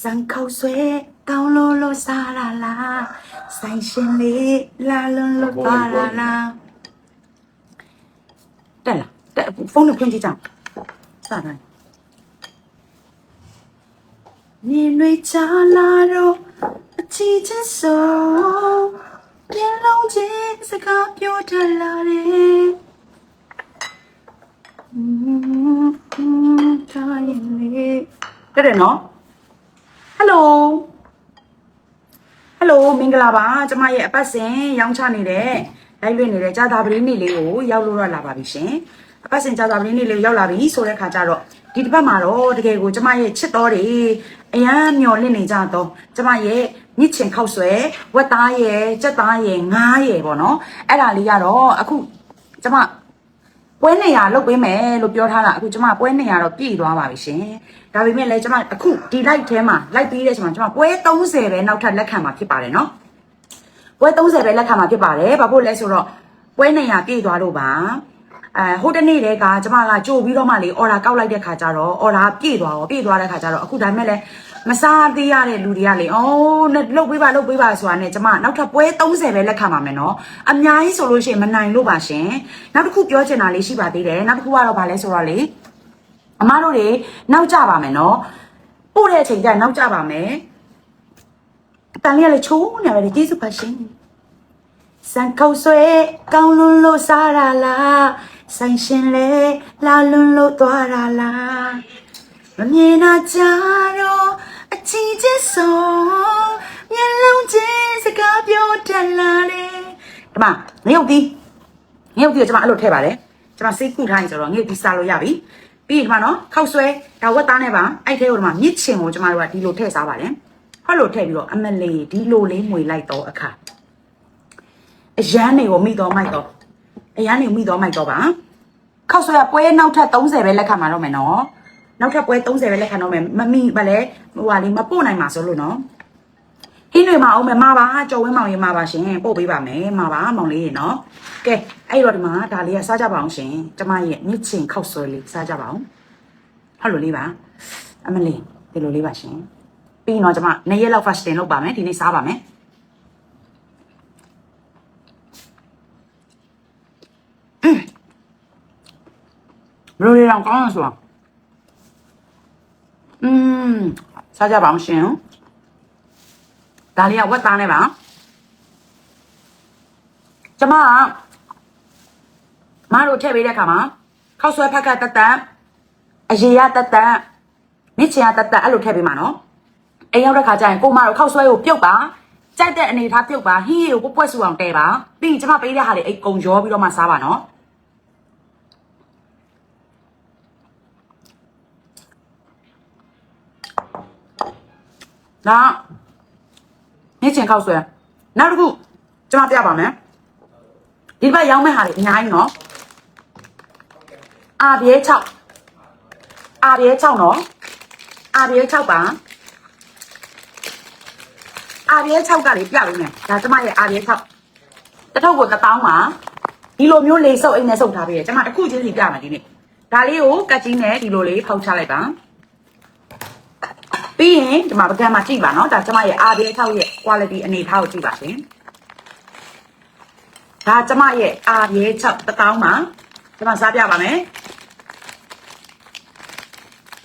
စံခေါက်ဆွဲကောင်းလို့လို့စားလာလားဆိုင်ရှင်လေးလာလုံးလို့ပါလာလားတက်လားတက်ဖုန်းနဲ့ဖွင့်ကြည့်ကြအောင်စတယ်နေတွေချလာတော့အချီချင်းဆုံးပြန်လုံးချင်းစကားပြောတတ်လာတယ် อืมอืมတိုင်းလေးတဲ့တယ်နော် ဟယ်လိုဟယ်လိုမင်္ဂလာပါကျမရဲ့အပတ်စဉ်ရောင်းချနေတဲ့လိုက်လွှင့်နေတဲ့ကြာသာပရင်းနေ့လေးကိုရောက်လို့ရလာပါပြီရှင်အပတ်စဉ်ကြာသာပရင်းနေ့လေးရောက်လာပြီဆိုတဲ့ခါကျတော့ဒီတစ်ပတ်မှာတော့တကယ်ကိုကျမရဲ့ချစ်တော်တွေအရန်မျော်လင့်နေကြတော့ကျမရဲ့မြစ်ချင်ခောက်ဆွဲဝက်သားရဲ့ကြက်သားရဲ့ငားရဲ့ပေါ့နော်အဲ့ဒါလေးကတော့အခုကျမပွဲနေရလုတ်ပေးမယ်လို့ပြောထားတာအခုကျမပွဲနေရတော့ပြည့်သွားပါပြီရှင် ဒါပေမဲ့လည်းကျမအခုဒီ live ထဲမှာ live ပြီးတဲ့ချိန်မှာကျမပွဲ30ပဲနောက်ထပ်လက်ခံမှာဖြစ်ပါတယ်နော်ပွဲ30ပဲလက်ခံမှာဖြစ်ပါတယ်ဘာဖြစ်လဲဆိုတော့ပွဲနေရပြည့်သွားလို့ပါအဲဟိုတနေ့တည်းကကျမကကြိုပြီးတော့မှလေ order ကောက်လိုက်တဲ့ခါကျတော့ order ပြည့်သွားရောပြည့်သွားတဲ့ခါကျတော့အခုဒါပေမဲ့လည်းမစားသေးရတဲ့လူတွေကလေအော်လုတ်ပေးပါလုတ်ပေးပါဆိုတာနဲ့ကျမနောက်ထပ်ပွဲ30ပဲလက်ခံပါမယ်နော်အများကြီးဆိုလို့ရှိရင်မနိုင်လို့ပါရှင်နောက်တစ်ခုပြောချင်တာလေးရှိပါသေးတယ်နောက်တစ်ခုကတော့ဗာလဲဆိုတော့လေ အမားတို့တွေနောက်ကြပါမယ်နော်ပို့တဲ့အချိန်ကျရင်နောက်ကြပါမယ်အတန်လေးကလည်းချိုးနေတယ်ကျေးဇူးပါရှင်စံကောက်ဆွဲကောင်းလွန်းလို့စားရလားဆိုင်ရှင်လေလာလွန်းလို့သွားရလားမမြင်တော့ကြတော့အချီချင်းဆုံးမျက်လုံးချင်းစကားပြောတတ်လာတယ်ဒီမှာငရုတ်ဒီငရုတ်ဒီကိုကျွန်မအဲ့လိုထည့်ပါတယ်ကျွန်မစိတ်ကူထားရင်ဆိုတော့ငရုတ်ဒီစားလို့ရပြီ ပြီးရင်ဒီမှာနော်ခောက်ဆွဲဒါဝက်သားနဲ့ပါအဲ့ထဲကိုဒီမှာမြစ်ချင်ကိုကျွန်မတို့ကဒီလိုထည့်စားပါတယ်ဟောလိုထည့်ပြီးတော့အမလေးဒီလိုလေးမွေလိုက်တော့အခါအရန်တွေကိုမိတော့မိုက်တော့အရန်တွေကိုမိတော့မိုက်တော့ပါခောက်ဆွဲကပွဲနောက်ထပ်30ပဲလက်ခံမှာတော့မယ်နော်နောက်ထပ်ပွဲ30ပဲလက်ခံတော့မယ်မမိဘာလဲဟိုဟာလေးမပို့နိုင်မှာဆိုလို့နော် ဟင်းတွေမအောင်မယ်မပါကြော်ဝင်းမောင်ရေးမပါရှင်ပို့ပေးပါမယ်မပါမောင်လေးရေနော်ကဲအဲ့တော့ဒီမှာဒါလေးကစားကြပါအောင်ရှင်ကျမရဲ့မြစ်ချင်ခောက်ဆွဲလေးစားကြပါအောင်ဟုတ်လို့လေးပါအမလေးဒီလိုလေးပါရှင်ပြီးရင်တော့ကျမနှစ်ရက်လောက် fasting လုပ်ပါမယ်ဒီနေ့စားပါမယ်ဘယ်လိုလဲတော့ကောင်းလဲဆိုတော့อืมစားကြပါအောင်ရှင် ဒါလေးကဝက်သားနဲ့ပါကျမကမတို့ထည့်ပေးတဲ့အခါမှာခောက်ဆွဲဖက်ကတက်တက်အရေရတက်တက်မြစ်ချင်ရတက်တက်အဲ့လိုထည့်ပေးမှာနော်အိမ်ရောက်တဲ့ခါကျရင်ကိုမတို့ခောက်ဆွဲကိုပြုတ်ပါကြိုက်တဲ့အနေထားပြုတ်ပါဟင်းရီကိုပွက်ပွက်ဆူအောင်တဲပါပြီးရင်ကျမပေးတဲ့ဟာလေးအိတ်ကုံရောပြီးတော့မှစားပါနော်ဒါ နေ့ချင်းခောက်ဆွဲနောက်တစ်ခုကျွန်မပြပါမယ်ဒီဘက်ရောင်းမဲ့ဟာတွေအများကြီးနော်အာပြဲ6အာပြဲ6နော်အာပြဲ6ပါအာပြဲ6ကလေးပြလို့မယ်ဒါကျွန်မရဲ့အာပြဲ6တစ်ထုပ်ကို1000ပါဒီလိုမျိုးလေစုပ်အိမ်နဲ့စုပ်ထားပေးရကျွန်မတစ်ခုချင်းစီပြမယ်ဒီနေ့ဒါလေးကိုကတ်ကြီးနဲ့ဒီလိုလေးဖောက်ချလိုက်ပါ ပြီးရင်ဒီမှာပကံမှာကြည့်ပါနော်ဒါကျမရဲ့ RBA ထောက်ရဲ့ quality အနေထားကိုကြည့်ပါရှင်ဒါကျမရဲ့ RBA 6တစ်တောင်းပါကျမစားပြပါမယ်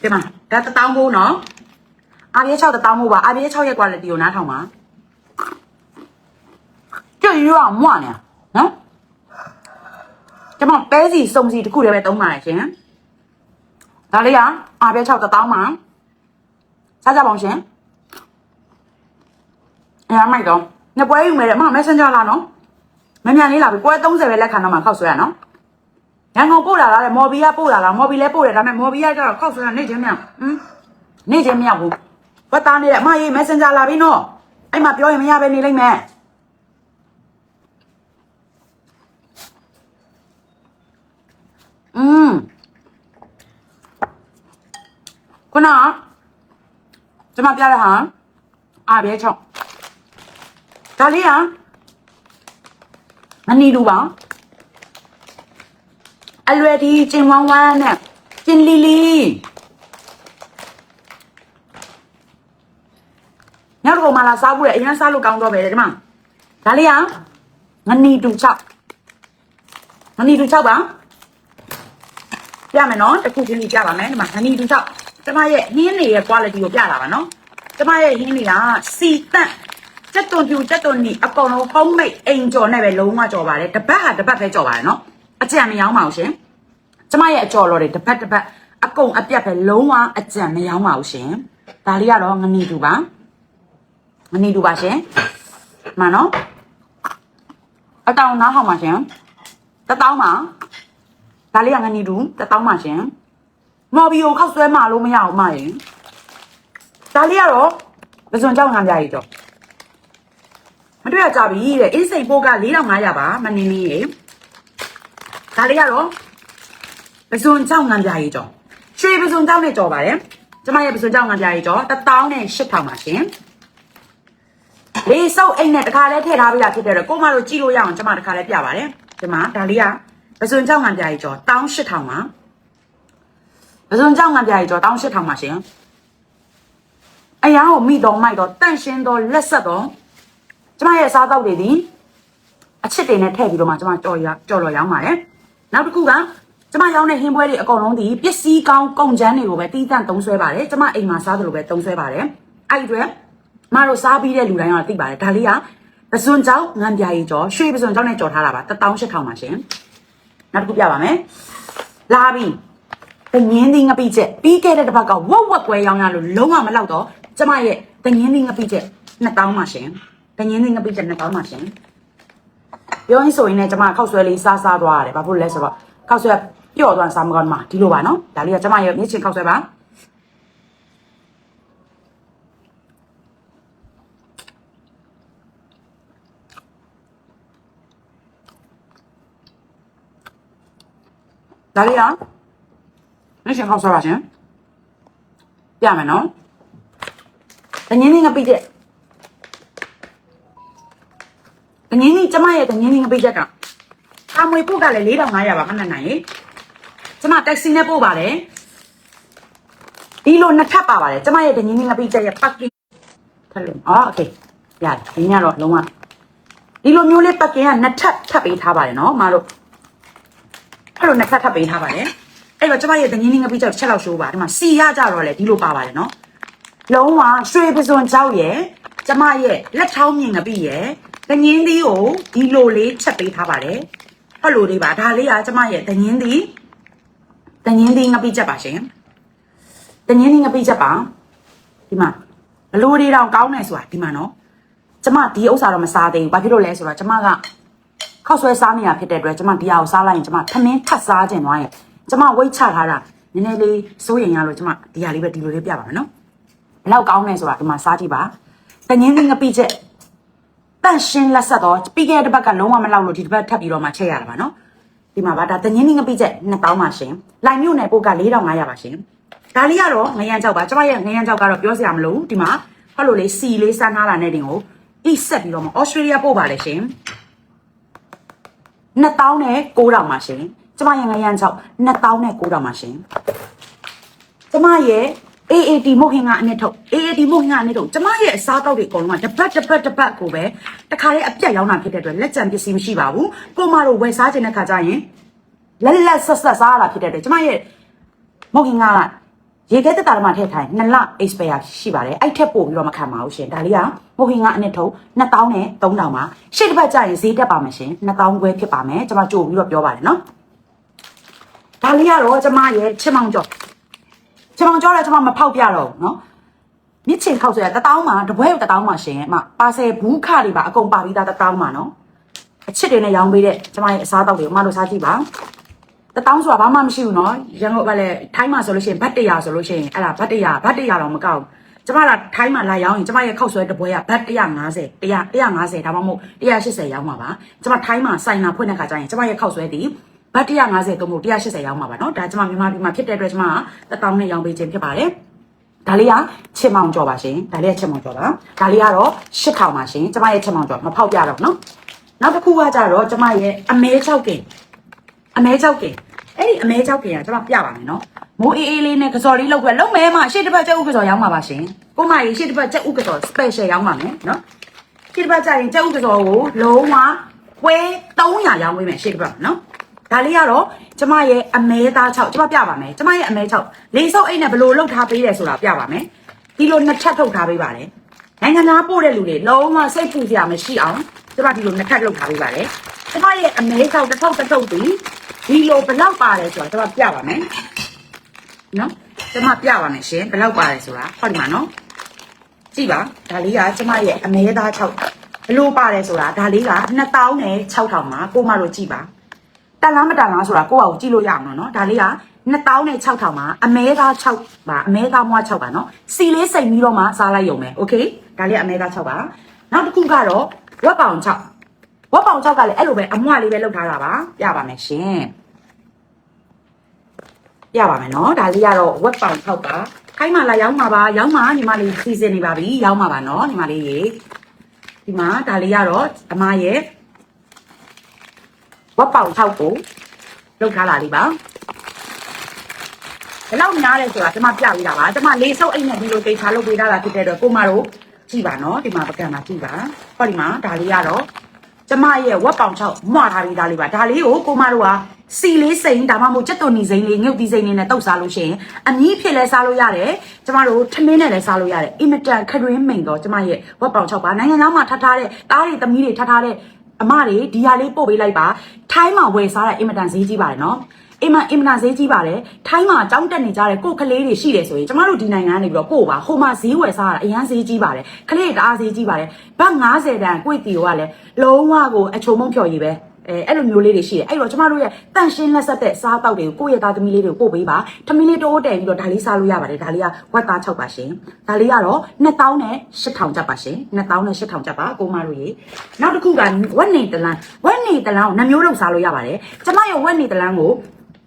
ဒီမှာဒါတစ်တောင်းဖို့နော် RBA 6တစ်တောင်းဖို့ပါ RBA 6ရဲ့ quality ကိုနားထောင်ပါကြည့်ရအောင်မွားနေနော်ကျမပဲစီစုံစီတစ်ခုတည်းပဲသုံးပါတယ်ရှင်ဒါလေးက RBA 6တစ်တောင်းပါ စားကြပါအောင်ရှင်အဲအမိုက်တော့ညပွဲယူမယ်တဲ့အမ messenger လာနော်မမြန်လေးလာပြီပွဲ30ပဲလက်ခံတော့မှခောက်ဆွဲရနော်ရန်ကုန်ပို့လာလားတဲ့မော်ဘီကပို့လာလားမော်ဘီလည်းပို့တယ်ဒါပေမဲ့မော်ဘီကကျတော့ခောက်ဆွဲရနေချင်းမြောက်ဟမ်နေချင်းမြောက်ဘူးဘတ်သားနေတဲ့အမရေး messenger လာပြီနော်အဲ့မှာပြောရင်မရပဲနေလိမ့်မယ်อืมခုနက ကျွန်မပြတဲ့ဟာအာဘဲချောင်းဒါလေးဟာမနီလူပါအလွယ်ဒီကျင်ဝမ်းဝမ်းနဲ့ကျင်လီလီနောက်တစ်ခုမှလာစားဖို့လေအရင်စားလို့ကောင်းတော့ပဲဒီမှာဒါလေးကငနီတူ6ငနီတူ6ပါပြမယ်နော်တစ်ခုချင်းလေးပြပါမယ်ဒီမှာငနီတူ6 ကျမရဲ့ဟင်းတွေရဲ့ quality ကိုပြလာပါနော်ကျမရဲ့ဟင်းတွေကစီတန့်စက်သွန်ပြူစက်သွန်နီအကောင်လုံး homemade အိမ်ကျော်နဲ့ပဲလုံးဝကြော်ပါတယ်တပတ်ဟာတပတ်ပဲကြော်ပါတယ်နော်အကြံမရောင်းပါဘူးရှင်ကျမရဲ့အကြော်တော်တွေတပတ်တပတ်အကုန်အပြတ်ပဲလုံးဝအကြံမရောင်းပါဘူးရှင်ဒါလေးကတော့ငနီတူပါမနေတူပါရှင်မှန်နော်အတောင်နားဟောင်းပါရှင်တတောင်းပါဒါလေးကငနေတူတတောင်းပါရှင် မော်ဘီကိုခောက်ဆွဲမလို့မရအောင်မရင်ဒါလေးကတော့ပစွန်ကြောက်ငံပြရည်တော့မတွေ့ရကြပြီတဲ့အင်းစိန်ပိုးက4500ပါမနေနေရေဒါလေးကတော့ပစွန်ကြောက်ငံပြရည်တော့ရွှေပစွန်ကြောက်နဲ့ကြော်ပါတယ်ကျမရဲ့ပစွန်ကြောက်ငံပြရည်တော့1000နဲ့8000ပါရှင်လေးစုပ်အိတ်နဲ့တခါလဲထည့်ထားပြီးသားဖြစ်တဲ့တော့ကိုမတို့ကြည့်လို့ရအောင်ကျွန်မတခါလဲပြပါတယ်ဒီမှာဒါလေးကပစွန်ကြောင့်ငံပြားကြီးကျော်18000ပါ ပစွန်ကြောင့်ငံပြားကြီးကျော်18000ပါရှင်အရာကိုမိတော့မိုက်တော့တန့်ရှင်းတော့လက်ဆက်တော့ကျွန်မရဲ့စားတော့တွေဒီအချစ်တွေနဲ့ထည့်ပြီးတော့မှကျွန်မကြော်ရကြော်လော်ရောင်းပါတယ်နောက်တစ်ခုကကျွန်မရောင်းတဲ့ဟင်းပွဲတွေအကုန်လုံးဒီပစ္စည်းကောင်းကုန်ချမ်းတွေကိုပဲတီးတန့်သုံးဆွဲပါတယ်ကျွန်မအိမ်မှာစားသလိုပဲသုံးဆွဲပါတယ်အဲ့ဒီအတွက်မတို့စားပြီးတဲ့လူတိုင်းကသိပါတယ်ဒါလေးကပစွန်ကြောင့်ငံပြာကြီးကျော်ရွှေပစွန်ကြောင့်နဲ့ကြော်ထားတာပါ18000ပါရှင်နောက်တစ်ခုပြပါမယ်လာပြီ တငင်းသီးငပိချက်ပြီးခဲ့တဲ့တစ်ပတ်ကဝက်ဝက်ကွဲရောင်းရလို့လုံးဝမလောက်တော့ကျမရဲ့တငင်းသီးငပိချက်2000ပါရှင်တငင်းသီးငပိချက်2000ပါရှင်ပြောရင်းဆိုရင်လည်းကျမခောက်ဆွဲလေးစားစားသွားရတယ်ဘာဖြစ်လို့လဲဆိုတော့ခောက်ဆွဲပျော့သွားစားမကောင်းမှာဒီလိုပါနော်ဒါလေးကကျမရဲ့မြစ်ချင်းခောက်ဆွဲပါဒါလေးက မြစ်ချင်းခောက်ဆွဲပါရှင်ပြမယ်နော်တငင်းသီးငပိချက် တငင်းကြီးကျမရဲ့တငင်းကြီးငပိတ်ချက်ကအာမွေပို့ကလည်း4500ပါမနဲ့နိုင်ရေကျမတက်ဆီနဲ့ပို့ပါတယ်ဒီလိုနှစ်ထပ်ပါပါတယ်ကျမရဲ့တငင်းကြီးငပိတ်ချက်ရဲ့ package ထပ်လို့အော်โอเคရတယ်ဒီညတော့လုံးဝဒီလိုမျိုးလေး package ကနှစ်ထပ်ထပ်ပေးထားပါတယ်နော်မတို့အဲ့လိုနှစ်ထပ်ထပ်ပေးထားပါတယ် အဲ့တော့ကျမရဲ့တငင်းကြီးငပိတ်ချက်ချက်လောက်ရှိုးပါဒီမှာစီရကြတော့လေဒီလိုပါပါတယ်နော်လုံးဝရွှေပစွန်ကြောက်ရဲ့ကျမရဲ့လက်ထောင်းမြင်ငပိရဲ့တငင်းသီးကိုဒီလိုလေးချက်ပေးထားပါတယ်ဟောလိုလေးပါဒါလေးကကျမရဲ့တငင်းသီးတငင်းသီးငပိချက်ပါရှင်တငင်းသီးငပိချက်ပါဒီမှာဘလို့တွေတောင်ကောင်းတယ်ဆိုတာဒီမှာနော်ကျမဒီဥစ္စာတော့မစားသေးဘူးဘာဖြစ်လို့လဲဆိုတော့ကျမကခောက်ဆွဲစားနေရဖြစ်တဲ့အတွက်ကျမဒီဟာကိုစားလိုက်ရင်ကျမထမင်းထပ်စားခြင်းသွားရင် ကျမဝိတ်ချထားတာနည်းနည်းလေးစိုးရင်ရလို့ကျမဒီဟာလေးပဲဒီလိုလေးပြပါမယ်နော်ဘလောက်ကောင်းလဲဆိုတာဒီမှာစားကြည့်ပါတငင်းသင်းငပိချက်တန့်ရှင်းလက်ဆက်တော့ပြီးခဲ့တဲ့တစ်ပတ်ကလုံးဝမလောက်လို့ဒီတစ်ပတ်ထပ်ပြီးတော့မှချက်ရတာပါနော်ဒီမှာပါဒါတငင်းသင်းငပိချက်2000ပါရှင်လိုင်မြို့နယ်ပို့က4500ပါရှင်ဒါလေးကတော့ငရန်ကြောက်ပါကျမရဲ့ငရန်ကြောက်ကတော့ပြောစရာမလိုဘူးဒီမှာဟောလို့လေးစီလေးစမ်းထားတာနဲ့တင်ကိုအိဆက်ပြီးတော့မှဩစတြေးလျပို့ပါလေရှင်2000နဲ့9000ပါရှင် ကျမရဲ့ငရန်ကြောက်2000နဲ့9000ပါရှင်ကျမရဲ့ AAT မုတ်ဟင်ကအနှစ်ထုတ် AAT မုတ်ဟင်ကအနှစ်ထုတ်ကျမရဲ့အစားအသောက်တွေအကုန်လုံးကတပတ်တပတ်တပတ်ကိုပဲတခါလေးအပြတ်ရောင်းတာဖြစ်တဲ့အတွက်လက်ကျန်ပစ္စည်းမရှိပါဘူးကိုမတို့ဝယ်စားခြင်းတဲ့ခါကျရင်လက်လက်ဆက်ဆက်စားရတာဖြစ်တဲ့အတွက်ကျမရဲ့မုတ်ဟင်ကရေခဲတက်တာမှထည့်ထိုင်2လ expire ရှိပါတယ်အဲ့ထက်ပို့ပြီးတော့မခံပါဘူးရှင်ဒါလေးကမုတ်ဟင်ကအနှစ်ထုတ်2000နဲ့3000ပါရှေ့တစ်ပတ်ကျရင်ဈေးတက်ပါမယ်ရှင်2000ခွဲဖြစ်ပါမယ်ကျမကြိုပြီးတော့ပြောပါတယ်နော် ဒါလေးကတော့ကျမရဲ့ချစ်မောင်ကျော်ချစ်မောင်ကျော်လည်းကျမမဖောက်ပြတော့ဘူးနော်မြစ်ချင်ခောက်ဆိုရတတောင်းမှာတပွဲကိုတတောင်းမှာရှင်အမပါဆယ်ဘူးခတွေပါအကုန်ပါပြီးသားတတောင်းမှာနော်အချစ်တွေနဲ့ရောင်းပေးတဲ့ကျမရဲ့အစားအသောက်တွေအမတို့စားကြည့်ပါတတောင်းဆိုတာဘာမှမရှိဘူးနော်ရန်ကုန်ကလည်းထိုင်းမှာဆိုလို့ရှိရင်ဘတ်တရာဆိုလို့ရှိရင်အဲ့ဒါဘတ်တရာဘတ်တရာတော့မကောက်ကျမကထိုင်းမှာလာရောင်းရင်ကျမရဲ့ခောက်ဆွဲတပွဲကဘတ်150 100 150ဒါမှမဟုတ်180ရောင်းမှာပါကျမထိုင်းမှာဆိုင်လာဖွင့်တဲ့ခါကျရင်ကျမရဲ့ခောက်ဆွဲဒီ ဘတ်150သုံးလို့180ရောင်းမှာပါနော်ဒါကျွန်မမြန်မာပြည်မှာဖြစ်တဲ့အတွက်ကျွန်မက1000နဲ့ရောင်းပေးခြင်းဖြစ်ပါတယ်ဒါလေးကချင်မောင်ကြော်ပါရှင်ဒါလေးကချင်မောင်ကြော်ပါဒါလေးကတော့8000ပါရှင်ကျွန်မရဲ့ချင်မောင်ကြော်မဖောက်ပြတော့နော်နောက်တစ်ခုကကြတော့ကျွန်မရဲ့အမဲ6ကင်အမဲ6ကင်အဲ့ဒီအမဲ6ကင်ကကျွန်မပြပါမယ်နော်မိုးအေးအေးလေးနဲ့ကစော်လေးလောက်ပဲလုံးမဲမှာရှစ်တစ်ပတ်ကျုပ်ဥကစော်ရောင်းပါပါရှင်ကိုမကြီးရှစ်တစ်ပတ်ကျုပ်ဥကစော် special ရောင်းပါမယ်နော်ရှစ်တစ်ပတ်ကျရင်ကျုပ်ဥကစော်ကိုလုံးဝပွဲ300ရောင်းပေးမယ်ရှစ်တစ်ပတ်နော် ဒါလေးကတော့ကျမရဲ့အမဲသား6ကျမပြပါမယ်ကျမရဲ့အမဲ6လေးစုပ်အိတ်နဲ့ဘယ်လိုလှုပ်ထားပေးတယ်ဆိုတာပြပါမယ်ဒီလိုနှစ်ထပ်ထုတ်ထားပေးပါတယ်နိုင်ငံသားပို့တဲ့လူတွေလုံးဝစိတ်ပူစရာမရှိအောင်ကျမဒီလိုနှစ်ထပ်လှုပ်ထားပေးပါတယ်ကျမရဲ့အမဲ6တစ်ထုပ်တစ်ထုပ်ဒီဒီလိုဘယ်လောက်ပါတယ်ဆိုတာကျမပြပါမယ်နော်ကျမပြပါမယ်ရှင်ဘယ်လောက်ပါတယ်ဆိုတာဟောဒီမှာနော်ကြည့်ပါဒါလေးကကျမရဲ့အမဲသား6ဘယ်လိုပါတယ်ဆိုတာဒါလေးက2000နဲ့6000မှာကိုမတို့ကြည့်ပါ တန်လားမတန်လားဆိုတာကိုယ့်ဟာကိုကြည့်လို့ရအောင်နော်ဒါလေးက2000နဲ့6000ပါအမဲသား6ပါအမဲသားမွား6ပါနော်စီလေးစိတ်ပြီးတော့မှစားလိုက်ရုံပဲโอเคဒါလေးကအမဲသား6ပါနောက်တစ်ခုကတော့ဝက်ပေါင်6ဝက်ပေါင်6ကလည်းအဲ့လိုပဲအမွှလေးပဲလောက်ထားတာပါပြပါမယ်ရှင်ပြပါမယ်နော်ဒါလေးကတော့ဝက်ပေါင်6ပါခိုင်းမှလာရောက်မှာပါရောက်မှာညီမလေးစီစဉ်နေပါပြီရောက်မှာပါနော်ညီမလေးရေဒီမှာဒါလေးကတော့အမရဲ့ ဝက်ပေါင်6ကိုလောက်ထားလာလေးပါဘယ်လောက်များလဲဆိုတာကျွန်မပြပေးတာပါကျွန်မလေးစုပ်အိတ်နဲ့ဒီလိုတိတ်ချလုပ်ပေးတာဖြစ်တဲ့အတွက်ကိုမတို့ကြည့်ပါနော်ဒီမှာပကံမှာကြည့်ပါဟောဒီမှာဒါလေးကတော့ကျမရဲ့ဝက်ပေါင်6မွာထားပြီးသားလေးပါဒါလေးကိုကိုမတို့ကစီလေးစိန်ဒါမှမဟုတ်ကြက်သွန်နီစိန်လေးငုတ်ဒီစိန်လေးနဲ့တုတ်စားလို့ရှိရင်အမြင့်ဖြစ်လဲစားလို့ရတယ်ကျမတို့ထမင်းနဲ့လည်းစားလို့ရတယ်အင်မတန်ခရွင်းမိန်တော့ကျမရဲ့ဝက်ပေါင်6ပါနိုင်ငံသားမှာထပ်ထားတဲ့တားတွေသမီးတွေထပ်ထားတဲ့ အမတွေဒီဟာလေးပို့ပေးလိုက်ပါထိုင်းမှာဝယ်စားတာအင်မတန်ဈေးကြီးပါတယ်နော်အင်မအင်မတန်ဈေးကြီးပါတယ်ထိုင်းမှာကြောင်းတက်နေကြတဲ့ကိုယ်ကလေးတွေရှိတယ်ဆိုရင်ကျမတို့ဒီနိုင်ငံကနေပြီးတော့ပို့ပါဟိုမှာဈေးဝယ်စားတာအရန်ဈေးကြီးပါတယ်ကလေးတွေတအားဈေးကြီးပါတယ်ဘတ်90တန်ကိုယ့်တီကိုကလည်းလုံးဝကိုအချုံမုံဖြော်ရည်ပဲ အဲအဲ့လိုမျိုးလေးတွေရှိတယ်အဲ့တော့ကျမတို့ရဲ့တန့်ရှင်းလက်ဆက်တဲ့စားတောက်တွေကိုကိုယ့်ရဲ့သားသမီးလေးတွေကိုပို့ပေးပါထမင်းလေးတိုးတယ်ပြီးတော့ဒါလေးစားလို့ရပါတယ်ဒါလေးကဝက်သား6ပါရှင်ဒါလေးကတော့2000နဲ့8000ကျပ်ပါရှင်2000နဲ့8000ကျပ်ပါကိုမတို့ရေနောက်တစ်ခုကဝက်နေတလန်းဝက်နေတလန်းကိုနှမျိုးလုံးစားလို့ရပါတယ်ကျမရဲ့ဝက်နေတလန်းကို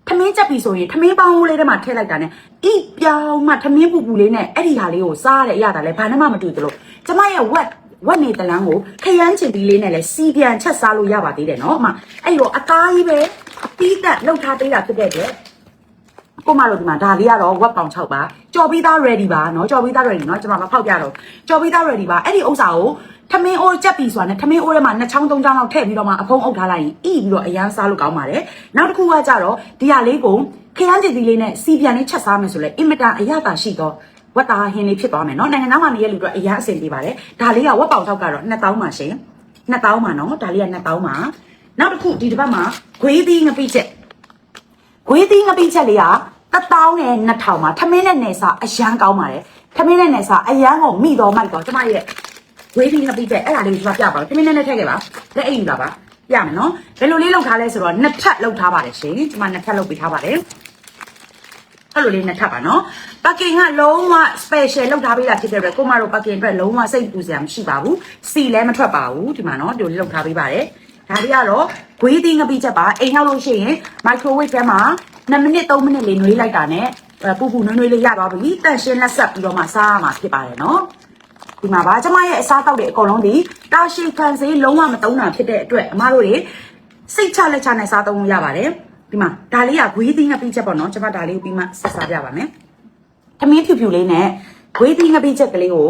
ထမင်းချက်ပြီဆိုရင်ထမင်းပေါင်းလေးထဲမှာထည့်လိုက်တာနဲ့ဤပြောင်းမှထမင်းပူပူလေးနဲ့အဲ့ဒီဟာလေးကိုစားရတဲ့အရာတာလဲဘာနဲ့မှမတူသလိုကျမရဲ့ဝက် ဝက်နေတလန်းကိုခရမ်းချင်တီလေးနဲ့လဲစီပြန်ချက်စားလို့ရပါသေးတယ်နော်အမအဲ့တော့အသားကြီးပဲအပီးတက်လှုပ်ထားသေးတာဖြစ်တဲ့အတွက်ကိုမတို့ဒီမှာဒါလေးကတော့ဝက်ပေါင်6ပါကြော်ပြီးသား ready ပါเนาะကြော်ပြီးသား ready เนาะကျွန်မမဖောက်ပြတော့ကြော်ပြီးသား ready ပါအဲ့ဒီဥစ္စာကိုထမင်းအိုးကြက်ပြီဆိုတာနဲ့ထမင်းအိုးထဲမှာနှစ်ချောင်းသုံးချောင်းလောက်ထည့်ပြီးတော့မှအဖုံးအုပ်ထားလိုက်ရင်ဤပြီးတော့အရန်စားလို့ကောင်းပါတယ်နောက်တစ်ခုကကြတော့ဒီဟာလေးကိုခရမ်းချင်တီလေးနဲ့စီပြန်လေးချက်စားမယ်ဆိုလဲအင်မတန်အရသာရှိတော့ ဝက်သားဟင်းလေးဖြစ်သွားမယ်เนาะနိုင်ငံသားမှာနေရလူတို့အရန်အဆင်ပြေပါတယ်ဒါလေးကဝက်ပေါင်6ကတော့2000ပါရှင်2000ပါเนาะဒါလေးက2000ပါနောက်တစ်ခုဒီတစ်ပတ်မှာဂွေးသီးငပိချက် ဂွေးသီးငပိချက်လေးက1000နဲ့2000မှာထမင်းနဲ့နယ်စာအရန်ကောင်းပါတယ်ထမင်းနဲ့နယ်စာအရန်ကိုမိတော်မိုက်တော့ကျမရဲ့ဂွေးသီးငပိချက်အဲ့ဒါလေးကိုကျွန်မပြပါမယ်ထမင်းနဲ့နဲ့ထည့်ခဲ့ပါလက်အိမ်ယူလာပါပြမယ်နော်ဘယ်လိုလေးလုပ်ထားလဲဆိုတော့နှစ်ထပ်လုပ်ထားပါတယ်ရှင်ကျမနှစ်ထပ်လုပ်ပေးထားပါတယ် အဲ့လိုလေးနှစ်ထပ်ပါနော်ပကင်ကလုံးဝ special လုပ်ထားပေးတာဖြစ်တဲ့အတွက်ကိုမတို့ပကင်အတွက်လုံးဝစိတ်ပူစရာမရှိပါဘူးစီလည်းမထွက်ပါဘူးဒီမှာနော်ဒီလိုလေးလုပ်ထားပေးပါတယ်ဒါလေးကတော့ဂွေးသီးငပိချက်ပါအိမ်ရောက်လို့ရှိရင် microwave ထဲမှာ2မိနစ်3မိနစ်လေးနှွေးလိုက်တာနဲ့ပူပူနွေးနွေးလေးရသွားပြီတန့်ရှင်းလက်ဆက်ပြီးတော့မှစားရမှာဖြစ်ပါတယ်နော်ဒီမှာပါကျမရဲ့အစားတောက်တွေအကုန်လုံးဒီတာရှိခံစေးလုံးဝမတုံးတာဖြစ်တဲ့အတွက်အမတို့တွေစိတ်ချလက်ချနဲ့စားသုံးလို့ရပါတယ် ဒီမှာဒါလေးကဂွေးသီးငပိချက်ပေါ့နော်ကျမဒါလေးကိုပြီးမှဆက်စားပြပါမယ်ထမင်းဖြူဖြူလေးနဲ့ဂွေးသီးငပိချက်ကလေးကို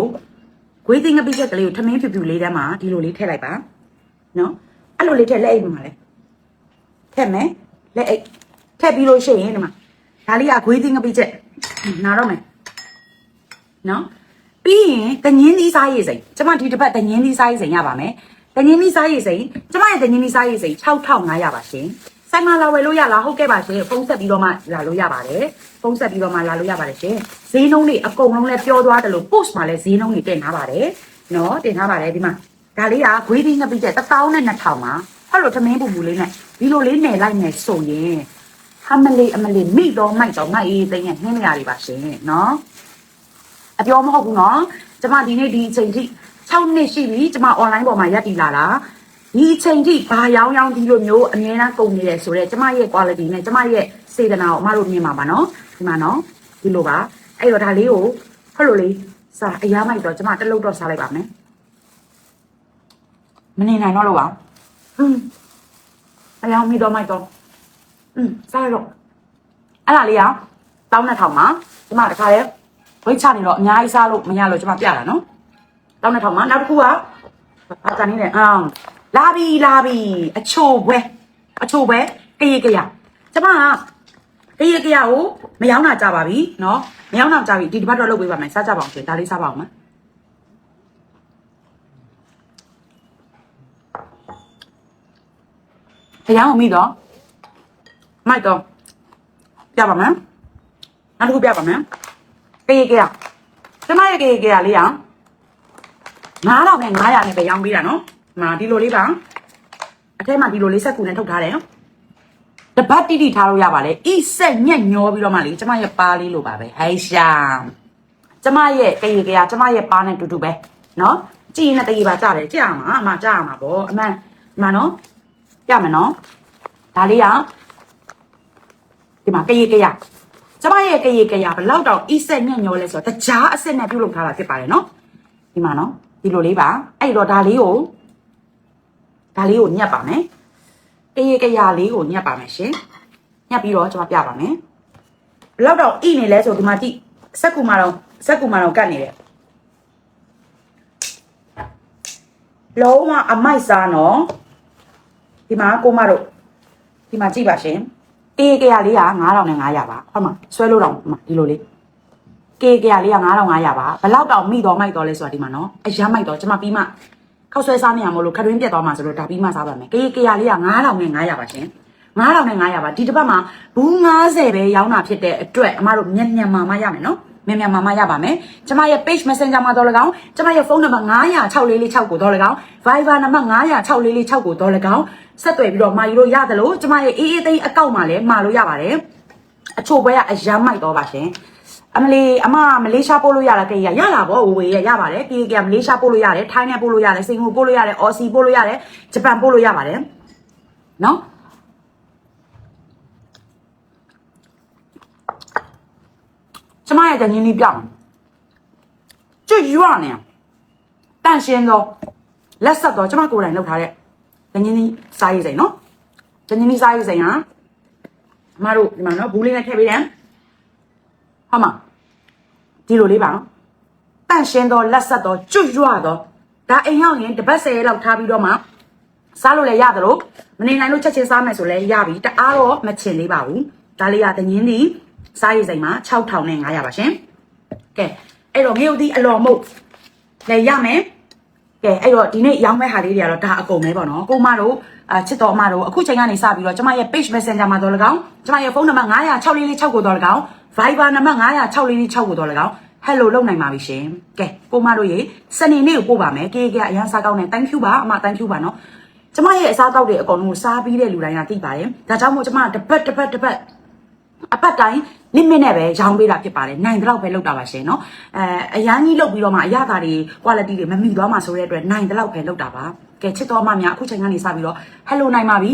ဂွေးသီးငပိချက်ကလေးကိုထမင်းဖြူဖြူလေးထဲမှာဒီလိုလေးထည့်လိုက်ပါနော်အဲ့လိုလေးထည့်လက်အိတ်မှာလဲထည့်မယ်လက်အိတ်ထည့်ပြီးလို့ရှိရင်ဒီမှာဒါလေးကဂွေးသီးငပိချက်နားတော့မယ်နော်ပြီးရင်တငင်းသီးစားရည်စိန်ကျမဒီတစ်ပတ်တငင်းသီးစားရည်စိန်ရပါမယ်တငင်းသီးစားရည်စိန်ကျမရဲ့တငင်းသီးစားရည်စိန်6500ပါရှင် ဆိုင်မှာလာဝယ်လို့ရလားဟုတ်ကဲ့ပါရှင်ဖုန်းဆက်ပြီးတော့မှလာလို့ရပါတယ်ဖုန်းဆက်ပြီးတော့မှလာလို့ရပါတယ်ရှင်ဈေးနှုန်းတွေအကုန်လုံးလည်းပြောသွားတယ်လို့ post မှာလည်းဈေးနှုန်းတွေတင်ထားပါတယ်နော်တင်ထားပါတယ်ဒီမှာဒါလေးကဂွေးသီးငပိချက်1000နဲ့2000ပါအဲ့လိုသမင်းပူပူလေးနဲ့ဒီလိုလေးနယ်လိုက်နေဆိုရင်ဟာမလေးအမလေးမိတော့မိုက်တော့ငါအေးသိငယ်နှင်းနေရပါရှင်နော်အပြောမဟုတ်ဘူးနော်ကျမဒီနေ့ဒီအချိန်ထိ6နှစ်ရှိပြီကျမ online ပေါ်မှာရပ်တည်လာတာ ဒီအချိန်ထိဘာရောင်းရောင်းဒီလိုမျိုးအမြဲတမ်းကုန်နေတယ်ဆိုတော့ကျမရဲ့ quality နဲ့ကျမရဲ့စေတနာကိုအမတို့မြင်ပါပါနော်ဒီမှာနော်ဒီလိုပါအဲ့တော့ဒါလေးကိုဖတ်လို့လေးစားအရာမိုက်တော့ကျမတစ်လုံးတော့စားလိုက်ပါမယ်မနေနိုင်တော့လို့ပါဟွန်းအရာမိတော့မိုက်တော့อืมစားရတော့အဲ့ဒါလေးကတောင်းနှစ်ထောင်မှာကျမတခါရဲဝိတ်ချနေတော့အများကြီးစားလို့မရလို့ကျမပြတာနော်တောင်းနှစ်ထောင်မှာနောက်တစ်ခုကဘာတန်နေလဲအောင် လာပြီလာပြီအချိုပွဲအချိုပွဲကရေကရကျမကကရေကရကိုမယောင်းတာကြပါပြီနော်မယောင်းတာကြပြီဒီတစ်ပတ်တော့လုပ်ပေးပါမယ်စားကြပါအောင်ရှင်ဒါလေးစားပါအောင်မတရားအောင်မိတော့မိုက်တော့ပြပါမယ်နောက်တစ်ခုပြပါမယ်ကရေကရကျမရဲ့ကရေကရလေးအောင်9000နဲ့900နဲ့ပဲရောင်းပေးတာနော်ဒီ မှာဒီလိုလေးပါအထက်မှာဒီလိုလေးဆက်ကူနဲ့ထုတ်ထားတယ်တပတ်တိတိထားလို့ရပါလေဤဆက်ညက်ညောပြီးတော့မှလေကျမရဲ့ပါလေးလိုပါပဲဟိုင်ရှာကျမရဲ့ကရေကရကျမရဲ့ပါနဲ့တူတူပဲနော်ကြည်နဲ့တကြီးပါကြတယ်ကြည့်ရမှာအမကြရမှာပေါ့အမှန်ဒီမှာနော်ပြမယ်နော်ဒါလေးကဒီမှာကရေကရကျမရဲ့ကရေကရဘလောက်တောင်ဤဆက်ညက်ညောလဲဆိုတော့တကြားအစစ်နဲ့ပြုတ်လုပ်ထားတာဖြစ်ပါတယ်နော်ဒီမှာနော်ဒီလိုလေးပါအဲ့တော့ဒါလေးကို ဒါလေးကိုညက်ပါမယ်ကရေကရလေးကိုညက်ပါမယ်ရှင်ညက်ပြီးတော့ကျွန်မပြပါမယ်ဘလောက်တောင်ဣနေလဲဆိုဒီမှာကြည့်စက်ကူမှာတော့စက်ကူမှာတော့ကတ်နေတယ်လုံးဝအမိုက်စားနော်ဒီမှာကိုမတို့ဒီမှာကြည့်ပါရှင်ကေကရလေးက9000နဲ့900ပါဟုတ်မှာဆွဲလို့တော့ဒီမှာဒီလိုလေးကေကရလေးက9500ပါဘလောက်တောင်မိတော့မိုက်တော့လဲဆိုတာဒီမှာနော်အရမ်းမိုက်တော့ကျွန်မပြီးမှ ခောက်ဆွဲစားနေရမလို့ခတွင်းပြတ်သွားမှာဆိုတော့ဒါပြီးမှစားပါမယ်ကေကရလေးက9000နဲ့900ပါရှင်9000နဲ့900ပါဒီတစ်ပတ်မှာဘူး90ပဲရောင်းတာဖြစ်တဲ့အတွက်အမတို့မျက်မျက်မာမရမယ်နော်မြန်မြန်မာမရပါမယ်ကျမရဲ့ page messenger မှာတော့လကောင်ကျမရဲ့ဖုန်းနံပါတ်9006446ကိုတော့လကောင် Viber နံပါတ်9006446ကိုတော့လကောင်ဆက်သွယ်ပြီးတော့မာယူလို့ရတယ်လို့ကျမရဲ့အေးအေးသိန်းအကောင့်မှာလည်းမာလို့ရပါတယ်အချို့ဘွဲကအရမ်းမိုက်တော့ပါရှင် အမလီအမမလေးရှားပို့လို့ရတာကေရရလာပေါ့ဝေဝေရရပါတယ်ကေကေမလေးရှားပို့လို့ရတယ်ထိုင်းနဲ့ပို့လို့ရတယ်စင်ကာပို့လို့ရတယ်အော်စီပို့လို့ရတယ်ဂျပန်ပို့လို့ရပါတယ်နော်ကျမရဲ့တငင်းလေးပြောင်းကျွတ်ရွနေတန့်ရှင်းသောလက်ဆက်တော့ကျမကိုယ်တိုင်လုပ်ထားတဲ့တငင်းလေးစားရည်စိန်နော်တငင်းလေးစားရည်စိန်ဟာအမတို့ဒီမှာနော်ဘူးလေးနဲ့ထည့်ပေးတယ်ဟုတ်မှာ ဒီလိုလေးပါနော်တန့်ရှင်းသောလက်ဆက်တော့ကျွတ်ရွတော့ဒါအိမ်ရောက်ရင်တပတ်ဆယ်ရက်လောက်ထားပြီးတော့မှစားလို့လည်းရတယ်လို့မနေနိုင်လို့ချက်ချင်းစားမယ်ဆိုလည်းရပြီတအားတော့မချင်သေးပါဘူးဒါလေးကတငင်းလေးစားရည်စိန်မှာ6000နဲ့900ပါရှင်ကဲအဲ့တော့မြို့ဒီအလော်မုတ်လည်းရမယ်ကဲအဲ့တော့ဒီနေ့ရောင်းမဲ့ဟာလေးတွေကတော့ဒါအကုန်ပဲပေါ့နော်ကိုမတို့အာချစ်တော်အမတို့အခုချိန်ကနေစပြီးတော့ကျမရဲ့ page messenger မှာတော့လကောင်ကျမရဲ့ဖုန်းနံပါတ်9006446ကိုတော့လကောင် Viber နံပါတ်9006446ကိုတော့လကောင် hello လုပ်နိုင်ပါပြီရှင်ကဲကိုမတို့ရေစနေနေ့ကိုပို့ပါမယ်ကေကေအရန်စားကောင်းတယ် thank you ပါအမ thank you ပါနော်ကျမရဲ့အစားအသောက်တွေအကုန်လုံးစားပြီးတဲ့လူတိုင်းကသိပါတယ်ဒါကြောင့်မို့ကျမတပတ်တပတ်တပတ်အပတ်တိုင်း limit နဲ့ပဲရောင်းပေးတာဖြစ်ပါတယ်နိုင်တဲ့လောက်ပဲလုပ်တာပါရှင်เนาะအဲအရန်ကြီးလုပ်ပြီးတော့မှအရသာတွေ quality တွေမမိသွားမှဆိုတဲ့အတွက်နိုင်တဲ့လောက်ပဲလုပ်တာပါကဲချစ်တော်မများအခုချိန်ကနေစပြီးတော့ hello နိုင်ပါပြီ